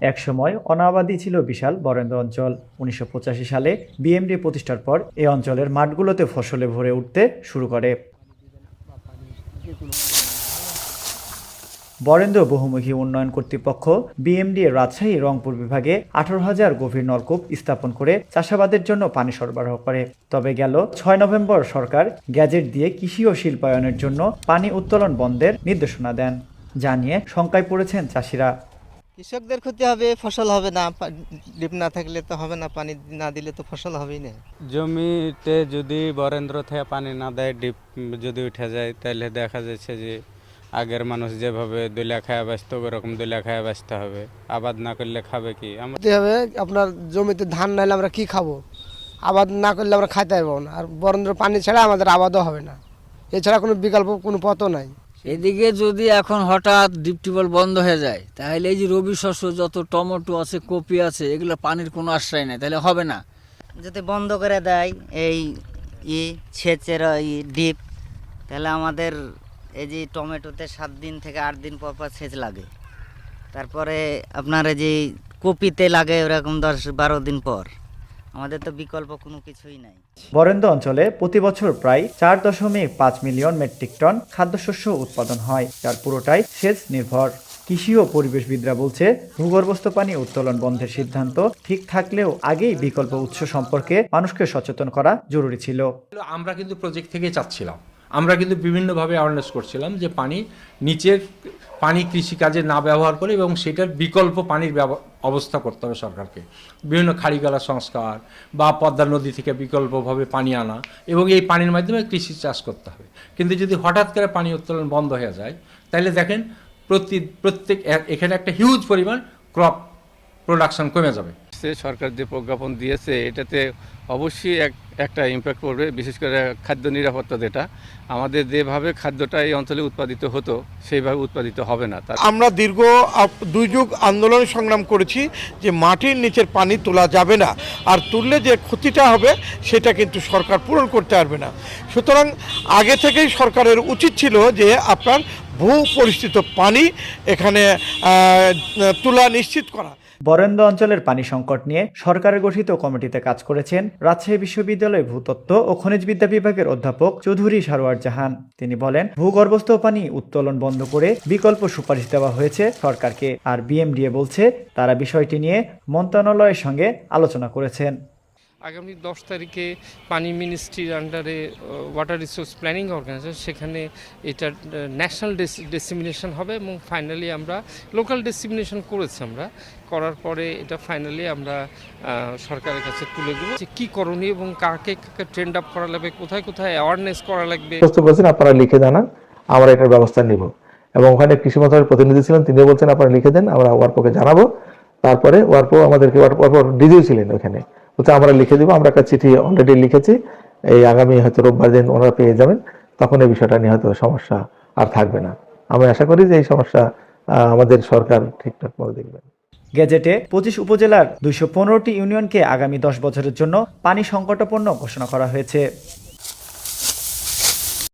একসময় অনাবাদি ছিল বিশাল বরেন্দ্র অঞ্চল। উনিশশো পঁচাশি সালে বিএমডি প্রতিষ্ঠার পর এ অঞ্চলের মাঠগুলোতে ফসলে ভরে উঠতে শুরু করে। বরেন্দ্র বহুমুখী উন্নয়ন কর্তৃপক্ষ বিএমডি রাজশাহী রংপুর বিভাগে আঠারো হাজার গভীর নলকূপ স্থাপন করে চাষাবাদের জন্য পানি সরবরাহ করে। তবে গেল ছয় নভেম্বর সরকার গ্যাজেট দিয়ে কৃষি ও শিল্পায়নের জন্য পানি উত্তোলন বন্ধের নির্দেশনা দেন। জানিয়ে শঙ্কায় পড়েছেন চাষিরা। কৃষকদের ক্ষতি হবে ফসল হবে না ডিপ না থাকলে তো হবে না পানি না দিলে তো ফসল হবেই না। জমিতে যদি বরেন্দ্র থেকে পানি না দেয় ডিপ যদি উঠে যায় তাহলে দেখা যাচ্ছে যে আগের মানুষ যেভাবে দলিয়া খায় ব্যস্ত ওরকম দলিয়া খায় ব্যস্ত হবে। আবাদ না করলে খাবে কি? আমরা করতে হবে আপনার জমিতে ধান নাইলে আমরা কি খাব? আবাদ না করলে আমরা খাইতে পারব না। আর বরেন্দ্র পানি ছাড়া আমাদের আবাদও হবে না। এছাড়া কোনো বিকল্প কোনো পথও নাই। এদিকে যদি এখন হঠাৎ ডিপ বন্ধ হয়ে যায়, তাহলে এই যে রবি শস্য যত টমেটো আছে, কপি আছে, এগুলো পানির কোনো আশ্রয় নেই, তাহলে হবে না। যদি বন্ধ করে দেয় এই ই সেচের ই ডিপ, তাহলে আমাদের এই যে টমেটোতে সাত দিন থেকে আট দিন পর পর সেচ লাগে। তারপরে আপনার এই যে কপিতে লাগে ওরকম দশ বারো দিন পর। আমাদের তো বিকল্প কোনো কিছুই নাই। বরেন্দ্র অঞ্চলে প্রতি বছর প্রায় চার দশমিক পাঁচ মিলিয়ন মেট্রিক টন খাদ্যশস্য উৎপাদন হয় যার পুরোটাই সেচ নির্ভর। কৃষি ও পরিবেশবিদরা বলছে ভূগর্ভস্থ পানি উত্তোলন বন্ধের সিদ্ধান্ত ঠিক থাকলেও আগেই বিকল্প উৎস সম্পর্কে মানুষকে সচেতন করা জরুরি ছিল। আমরা কিন্তু প্রজেক্ট থেকে চাচ্ছিলাম। আমরা কিন্তু বিভিন্নভাবে অ্যাওয়ারনেস করছিলাম যে পানি নিচের পানি কৃষিকাজে না ব্যবহার করে এবং সেটার বিকল্প পানির অবস্থা করতে হবে সরকারকে। বিভিন্ন খাড়িগালা সংস্কার বা পদ্মা নদী থেকে বিকল্পভাবে পানি আনা এবং এই পানির মাধ্যমে কৃষি চাষ করতে হবে। কিন্তু যদি হঠাৎ করে পানি উত্তোলন বন্ধ হয়ে যায়, তাহলে দেখেন প্রতি, প্রত্যেক এখানে একটা হিউজ পরিমাণ ক্রপ প্রোডাকশন কমে যাবে। সে সরকার যে প্রজ্ঞাপন দিয়েছে, এটাতে অবশ্যই এক একটা ইম্প্যাক্ট পড়বে বিশেষ করে খাদ্য নিরাপত্তা যেটা। আমাদের যেভাবে খাদ্যটা এই অঞ্চলে উৎপাদিত হতো সেইভাবে উৎপাদিত হবে না। তার আমরা দীর্ঘ দুই যুগ আন্দোলন সংগ্রাম করেছি যে মাটির নিচের পানি তোলা যাবে না। আর তুললে যে ক্ষতিটা হবে সেটা কিন্তু সরকার পূরণ করতে পারবে না। সুতরাং আগে থেকেই সরকারের উচিত ছিল যে আপনার ভূ পরিস্থিত পানি এখানে তোলা নিশ্চিত করা। বরেন্দ্র অঞ্চলের পানি সংকট নিয়ে সরকারের গঠিত কমিটিতে কাজ করেছেন রাজশাহী বিশ্ববিদ্যালয়ের ভূতত্ত্ব ও খনিজ বিদ্যা বিভাগের অধ্যাপক চৌধুরী সারোয়ার জাহান। তিনি বলেন, ভূগর্ভস্থ পানি উত্তোলন বন্ধ করে বিকল্প সুপারিশ দেওয়া হয়েছে সরকারকে। আর বিএমডিএ বলছে, তারা বিষয়টি নিয়ে মন্ত্রণালয়ের সঙ্গে আলোচনা করেছেন। আগামী দশ তারিখে পানি মিনিস্ট্রির আন্ডারে ওয়াটার রিসোর্স প্ল্যানিং অর্গানাইজেশন সেখানে এটা ন্যাশনাল ডেসিমিনেশন হবে এবং ফাইনালি আমরা লোকাল ডেসিমিনেশন করেছি আমরা। করার পরে এটা ফাইনালি আমরা সরকারের কাছে তুলে দেবো যে কী করণীয় এবং কাকে কাকে ট্রেন্ড আপ করা লাগবে, কোথায় কোথায় অ্যাওয়ারনেস করা লাগবে। করেছেন, আপনারা লিখে জানান, আমরা এটার ব্যবস্থা নিব। এবং ওখানে কৃষি মন্ত্রণালয়ের প্রতিনিধি ছিলেন, তিনিও বলছেন, আপনারা লিখে দেন, আমরা ওয়ারপোকে জানাব। তারপরে ওয়ারপো আমাদেরকে ওয়ারপো ডিজিও ছিলেন ওখানে। বলছে, আমরা লিখে দেবো, আমরা একটা চিঠি অলরেডি লিখেছি। এই আগামী হয়তো রোববার দিন ওনারা পেয়ে যাবেন। তখন এই বিষয়টা নিয়ে হয়তো সমস্যা আর থাকবে না। আমি আশা করি যে এই সমস্যা আমাদের সরকার ঠিকঠাক করে দেখবেন গেজেটে পঁচিশ উপজেলার দুইশো পনেরোটি ইউনিয়নকে আগামী দশ বছরের জন্য পানি সংকটাপন্ন ঘোষণা করা হয়েছে।